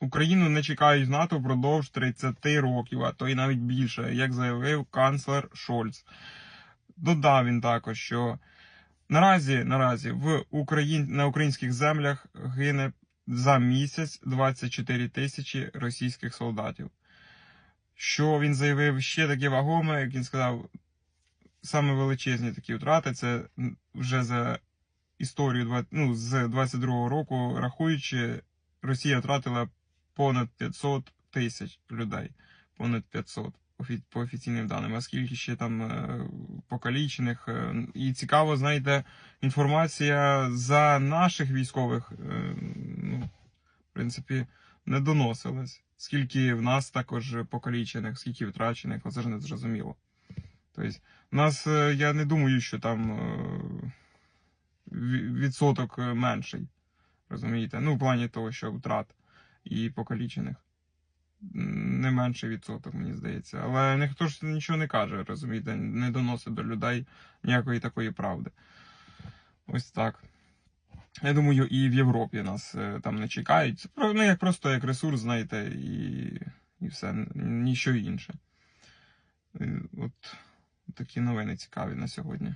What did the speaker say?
Україну не чекають НАТО впродовж 30 років, а то й навіть більше, як заявив канцлер Шольц. Додав він також, що наразі, наразі в Україн... на українських землях гине за місяць 24 тисячі російських солдатів. Що він заявив ще таке вагоме, як він сказав, саме величезні такі втрати це вже за історію ну, з 22-го року, рахуючи, Росія втратила понад 500 тисяч людей. Понад 500 по офіційним даним. А скільки ще там е, покалічених. е, І цікаво, знаєте, інформація за наших військових, е, ну, в принципі, не доносилась. Скільки в нас також покалічених, скільки втрачених, оце ж не зрозуміло. Тобто, у нас, я не думаю, що там відсоток менший. Розумієте? Ну, в плані того, що втрат і покалічених. Не менший відсоток, мені здається. Але ніхто ж нічого не каже, розумієте, не доносить до людей ніякої такої правди. Ось так. Я думаю, і в Європі нас е, там не чекають. Це ну, як просто як ресурс, знаєте, і, і все, н- ніщо інше. Е, От такі новини цікаві на сьогодні.